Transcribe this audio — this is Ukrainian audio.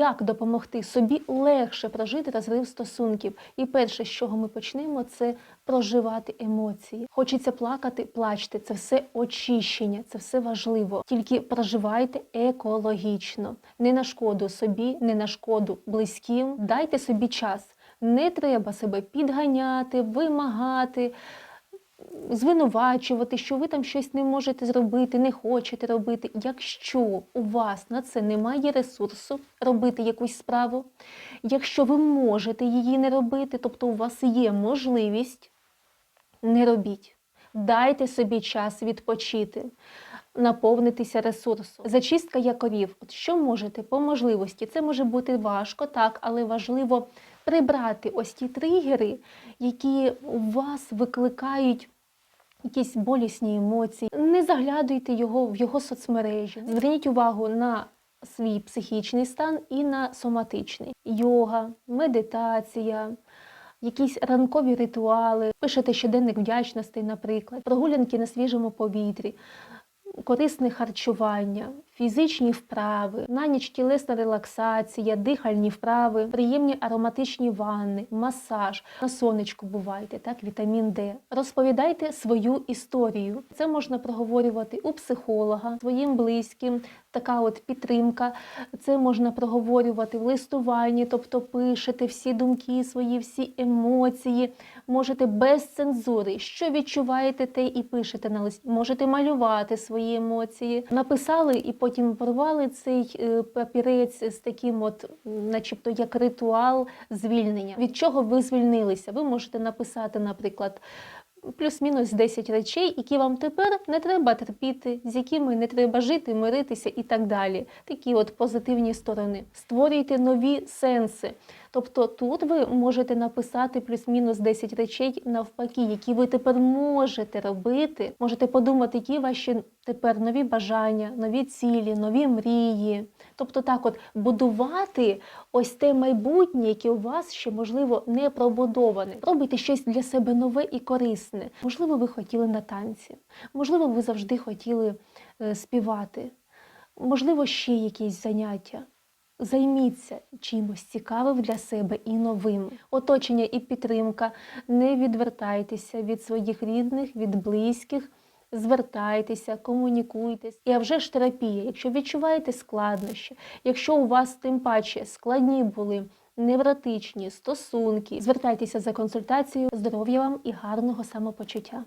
Як допомогти собі легше прожити розрив стосунків? І перше, з чого ми почнемо, це проживати емоції. Хочеться плакати, плачте. Це все очищення, це все важливо. Тільки проживайте екологічно, не на шкоду собі, не на шкоду близьким. Дайте собі час. Не треба себе підганяти, вимагати звинувачувати, що ви там щось не можете зробити, не хочете робити. Якщо у вас на це немає ресурсу робити якусь справу, якщо ви можете її не робити, тобто у вас є можливість, не робіть. Дайте собі час відпочити, наповнитися ресурсом. Зачистка якорів. От що можете по можливості? Це може бути важко, так, але важливо прибрати ось ті тригери, які у вас викликають якісь болісні емоції. Не заглядуйте його в його соцмережі. Зверніть увагу на свій психічний стан і на соматичний. Йога, медитація. Якісь ранкові ритуали, пишете щоденник вдячностей, наприклад, прогулянки на свіжому повітрі, корисне харчування, фізичні вправи, на ніч тілесна релаксація, дихальні вправи, приємні ароматичні ванни, масаж, на сонечку бувайте, так, вітамін Д. Розповідайте свою історію. Це можна проговорювати у психолога, своїм близьким. Така от підтримка. Це можна проговорювати в листуванні, тобто пишете всі думки свої, всі емоції. Можете без цензури, що відчуваєте, те і пишете на листі. Можете малювати свої емоції. Написали і потім порвали цей е, папірець з таким, от, начебто, як ритуал звільнення. Від чого ви звільнилися? Ви можете написати, наприклад. Плюс-мінус 10 речей, які вам тепер не треба терпіти, з якими не треба жити, миритися і так далі. Такі от позитивні сторони. Створюйте нові сенси. Тобто тут ви можете написати плюс-мінус 10 речей навпаки, які ви тепер можете робити. Можете подумати, які ваші тепер нові бажання, нові цілі, нові мрії. Тобто так, от будувати ось те майбутнє, яке у вас ще можливо не пробудоване. Робите щось для себе нове і корисне. Можливо, ви хотіли на танці, можливо, ви завжди хотіли е, співати, можливо, ще якісь заняття. Займіться чимось цікавим для себе і новим. Оточення і підтримка. Не відвертайтеся від своїх рідних, від близьких. Звертайтеся, комунікуйтесь. І а вже ж терапія. Якщо відчуваєте складнощі, якщо у вас тим паче складні були невротичні стосунки, звертайтеся за консультацією. Здоров'я вам і гарного самопочуття.